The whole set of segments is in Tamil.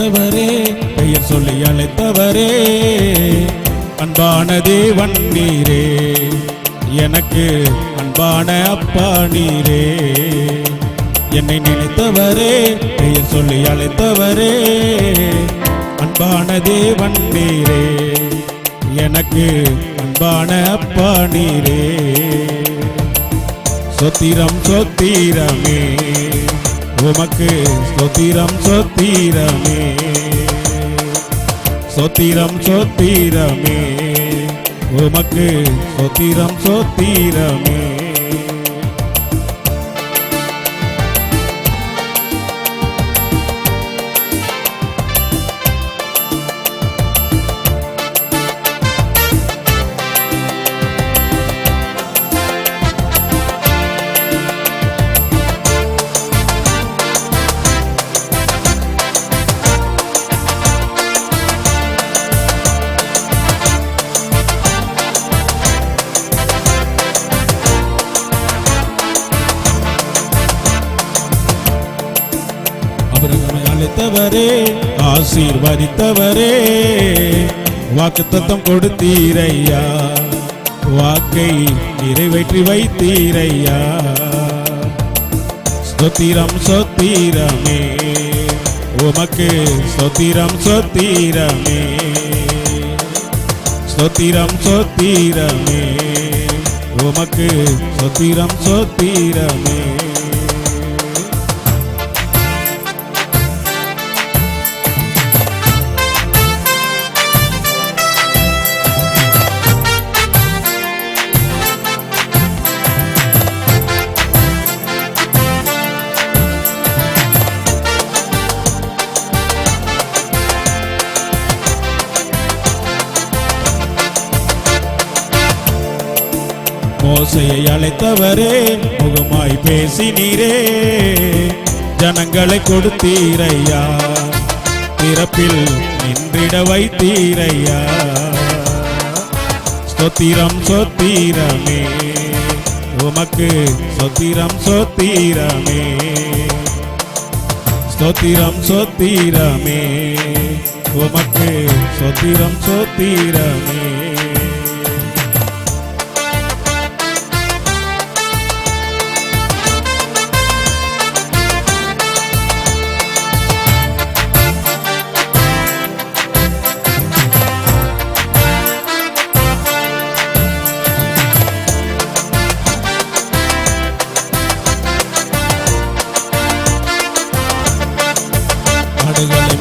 அழைத்தவரே பெயர் சொல்லி அழைத்தவரே. அன்பான தேவன் நீரே எனக்கு அன்பான அப்பா நீரே. என்னை நினைத்தவரே பெயர் சொல்லி அழைத்தவரே. அன்பான தேவன் நீரே எனக்கு அன்பான அப்பா நீரே. சொத்திரம் சொத்திரமே. உமக்கு சொத்திரம் சொத்திரமே சொத்திரம் சொத்திரமே உமக்கு சொத்திரம் சொத்திரமே அவர்களை ஆசீர்வதித்தவரே. வாக்கு தத்தம் கொடுத்தீரையா. வாக்கை நிறைவேற்றி வைத்தீரையா. சொத்திரம் சொத்திரமே உமக்கு சொத்திரம் சொத்திரமே சொத்திரம் சொத்திரமே உமக்கு சொத்திரம் சொத்திரமே மோசையை அழைத்தவரே முகமாய் பேசினீரே. ஜனங்களை கொடுத்தீரையா? பிறப்பில் நின்றிட வைத்தீரையா? சொத்திரம் சொத்திரமே உமக்கு சொத்திரம் சொத்திரமே சொத்திரம் சொத்திரமே உமக்கு சொத்திரம் சொத்திரமே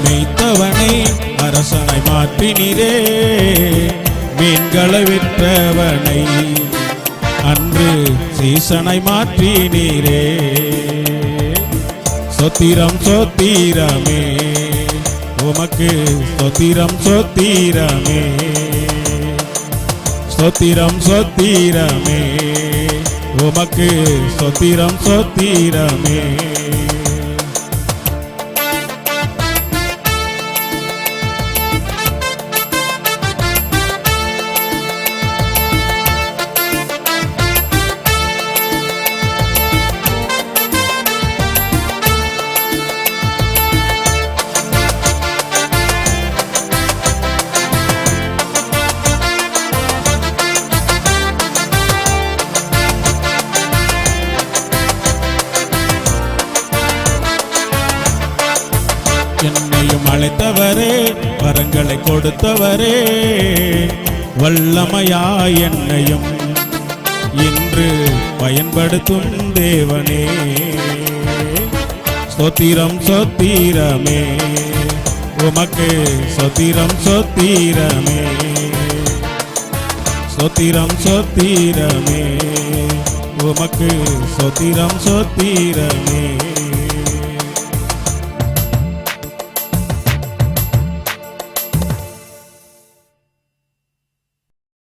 ஆடுகளை அரசனை மாற்றினீரே. மீன்களை விற்றவனை அன்று சீசனை மாற்றினீரே. சொத்திரம் சொத்திரமே உமக்கு சொத்திரம் சொத்திரமே. சொத்திரம் சொத்திரமே உமக்கு சொத்திரம் சொத்திரமே. என்னையும் அழைத்தவரே வரங்களை கொடுத்தவரே. வல்லமையா என்னையும் இன்று பயன்படுத்தும் தேவனே. சொத்திரம் சொத்திரமே உமக்கு சொத்திரம் சொத்திரமே. சொத்திரம் சொத்திரமே உமக்கு சொத்திரம் சொத்திரமே.